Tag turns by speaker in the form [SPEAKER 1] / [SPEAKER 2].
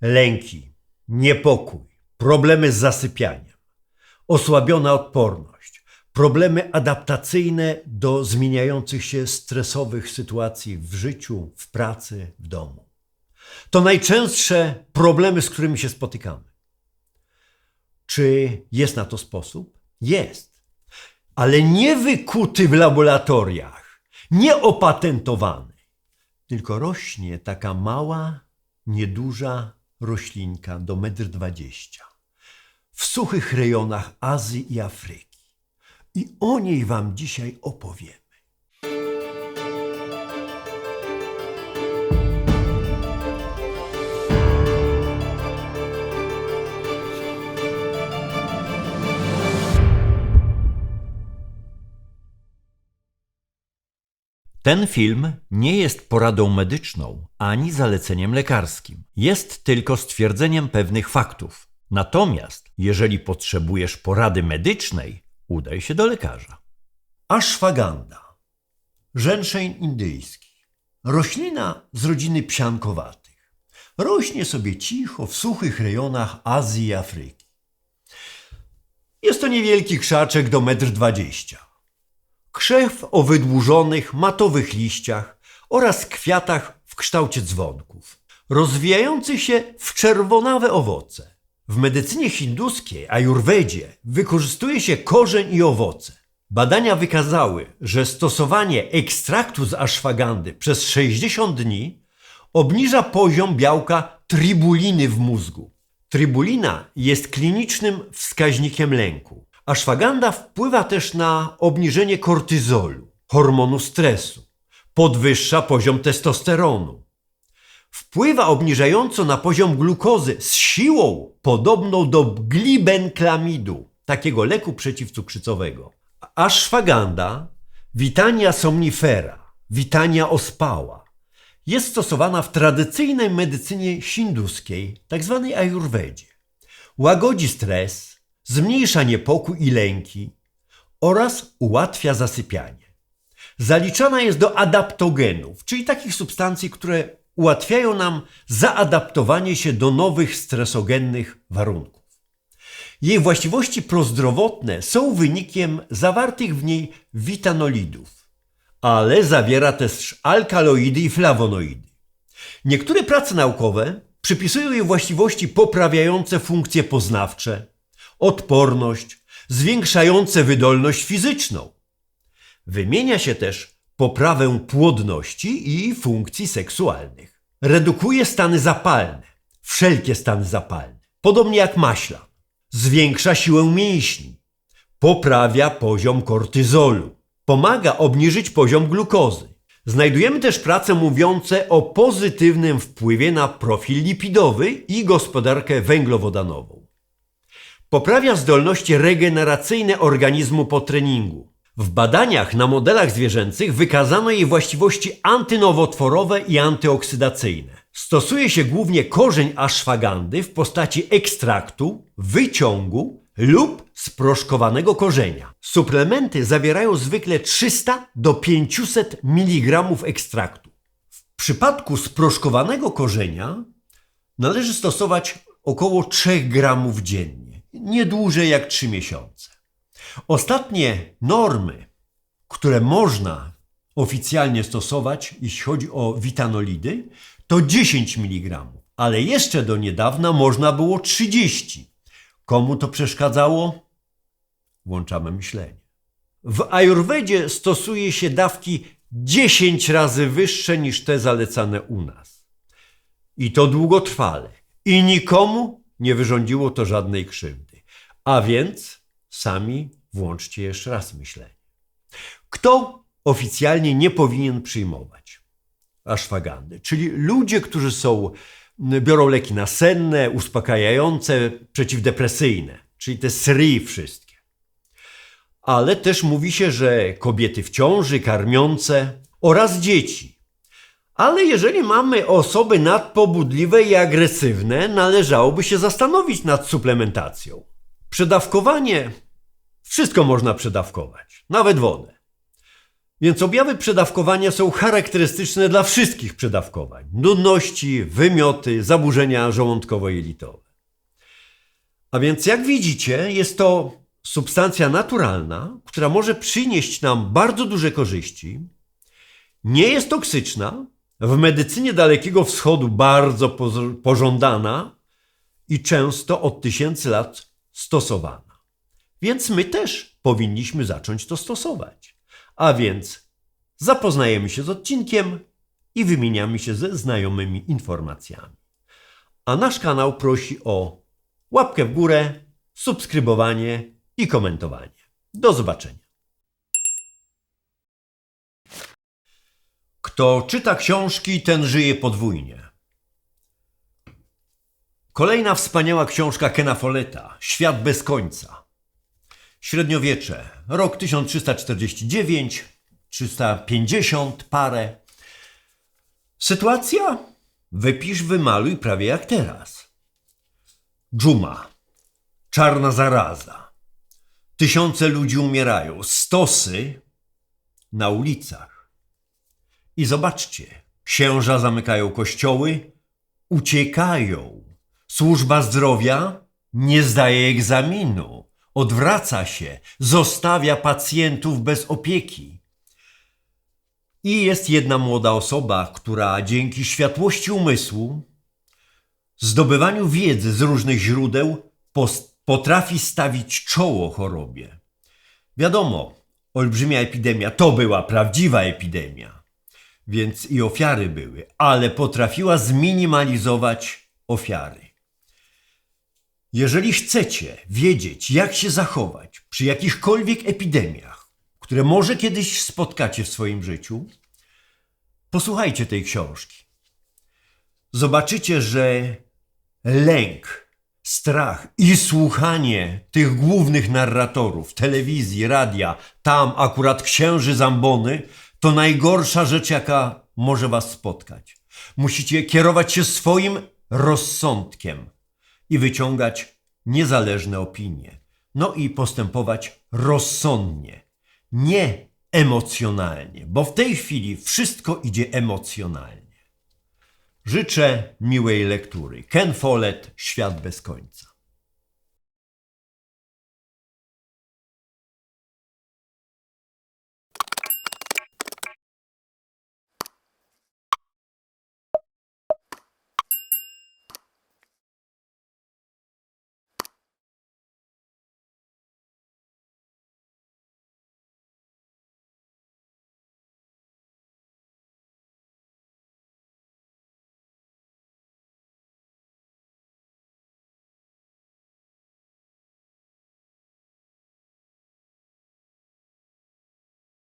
[SPEAKER 1] Lęki, niepokój, problemy z zasypianiem, osłabiona odporność, problemy adaptacyjne do zmieniających się stresowych sytuacji w życiu, w pracy, w domu. To najczęstsze problemy, z którymi się spotykamy. Czy jest na to sposób? Jest. Ale nie wykuty w laboratoriach, nie opatentowany, tylko rośnie taka mała, nieduża roślinka do 1,20 m w suchych rejonach Azji i Afryki. I o niej Wam dzisiaj opowiemy.
[SPEAKER 2] Ten film nie jest poradą medyczną ani zaleceniem lekarskim. Jest tylko stwierdzeniem pewnych faktów. Natomiast, jeżeli potrzebujesz porady medycznej, udaj się do lekarza.
[SPEAKER 1] Ashwagandha. Rzęszeń indyjski. Roślina z rodziny psiankowatych. Rośnie sobie cicho w suchych rejonach Azji i Afryki. Jest to niewielki krzaczek do 1,20 m. Krzew o wydłużonych, matowych liściach oraz kwiatach w kształcie dzwonków, rozwijających się w czerwonawe owoce. W medycynie hinduskiej, ajurwedzie, wykorzystuje się korzeń i owoce. Badania wykazały, że stosowanie ekstraktu z aszwagandy przez 60 dni obniża poziom białka tribuliny w mózgu. Tribulina jest klinicznym wskaźnikiem lęku. Aszwaganda wpływa też na obniżenie kortyzolu, hormonu stresu. Podwyższa poziom testosteronu. Wpływa obniżająco na poziom glukozy z siłą podobną do glibenklamidu, takiego leku przeciwcukrzycowego. Ashwagandha, Vitania somnifera, Vitania ospała, jest stosowana w tradycyjnej medycynie hinduskiej, tzw. ajurwedzie. Łagodzi stres, zmniejsza niepokój i lęki oraz ułatwia zasypianie. Zaliczana jest do adaptogenów, czyli takich substancji, które ułatwiają nam zaadaptowanie się do nowych stresogennych warunków. Jej właściwości prozdrowotne są wynikiem zawartych w niej witanolidów, ale zawiera też alkaloidy i flawonoidy. Niektóre prace naukowe przypisują jej właściwości poprawiające funkcje poznawcze, odporność, zwiększające wydolność fizyczną. Wymienia się też poprawę płodności i funkcji seksualnych. Redukuje stany zapalne, wszelkie stany zapalne, podobnie jak maśla. Zwiększa siłę mięśni, poprawia poziom kortyzolu, pomaga obniżyć poziom glukozy. Znajdujemy też prace mówiące o pozytywnym wpływie na profil lipidowy i gospodarkę węglowodanową. Poprawia zdolności regeneracyjne organizmu po treningu. W badaniach na modelach zwierzęcych wykazano jej właściwości antynowotworowe i antyoksydacyjne. Stosuje się głównie korzeń aszwagandy w postaci ekstraktu, wyciągu lub sproszkowanego korzenia. Suplementy zawierają zwykle 300 do 500 mg ekstraktu. W przypadku sproszkowanego korzenia należy stosować około 3 gramów dziennie, nie dłużej jak 3 miesiące. Ostatnie normy, które można oficjalnie stosować, jeśli chodzi o witanolidy, to 10 mg, ale jeszcze do niedawna można było 30. Komu to przeszkadzało? Włączamy myślenie. W ajurwedzie stosuje się dawki 10 razy wyższe niż te zalecane u nas. I to długotrwale. I nikomu nie wyrządziło to żadnej krzywdy. A więc sami włączcie jeszcze raz myślenie. Kto oficjalnie nie powinien przyjmować aszwagandy? Czyli ludzie, którzy są, biorą leki nasenne, uspokajające, przeciwdepresyjne, czyli te SRI wszystkie. Ale też mówi się, że kobiety w ciąży, karmiące oraz dzieci. Ale jeżeli mamy osoby nadpobudliwe i agresywne, należałoby się zastanowić nad suplementacją. Przedawkowanie wszystko można przedawkować, nawet wodę. Więc objawy przedawkowania są charakterystyczne dla wszystkich przedawkowań. Nudności, wymioty, zaburzenia żołądkowo-jelitowe. A więc jak widzicie, jest to substancja naturalna, która może przynieść nam bardzo duże korzyści. Nie jest toksyczna, w medycynie Dalekiego Wschodu bardzo pożądana i często od tysięcy lat stosowana. Więc my też powinniśmy zacząć to stosować. A więc zapoznajemy się z odcinkiem i wymieniamy się ze znajomymi informacjami. A nasz kanał prosi o łapkę w górę, subskrybowanie i komentowanie. Do zobaczenia. Kto czyta książki, ten żyje podwójnie. Kolejna wspaniała książka Kena Folletta Świat bez końca. Średniowiecze, rok 1349, 350 parę. Sytuacja? Wypisz, wymaluj prawie jak teraz. Dżuma, czarna zaraza. Tysiące ludzi umierają, stosy na ulicach. I zobaczcie, księża zamykają kościoły, uciekają. Służba zdrowia nie zdaje egzaminu, odwraca się, zostawia pacjentów bez opieki. I jest jedna młoda osoba, która dzięki światłości umysłu, zdobywaniu wiedzy z różnych źródeł, potrafi stawić czoło chorobie. Wiadomo, olbrzymia epidemia to była prawdziwa epidemia więc i ofiary były, ale potrafiła zminimalizować ofiary. Jeżeli chcecie wiedzieć, jak się zachować przy jakichkolwiek epidemiach, które może kiedyś spotkacie w swoim życiu, posłuchajcie tej książki. Zobaczycie, że lęk, strach i słuchanie tych głównych narratorów telewizji, radia, tam akurat księży Zambony, to najgorsza rzecz, jaka może was spotkać. Musicie kierować się swoim rozsądkiem i wyciągać niezależne opinie. No i postępować rozsądnie, nie emocjonalnie, bo w tej chwili wszystko idzie emocjonalnie. Życzę miłej lektury. Ken Follett, Świat bez końca.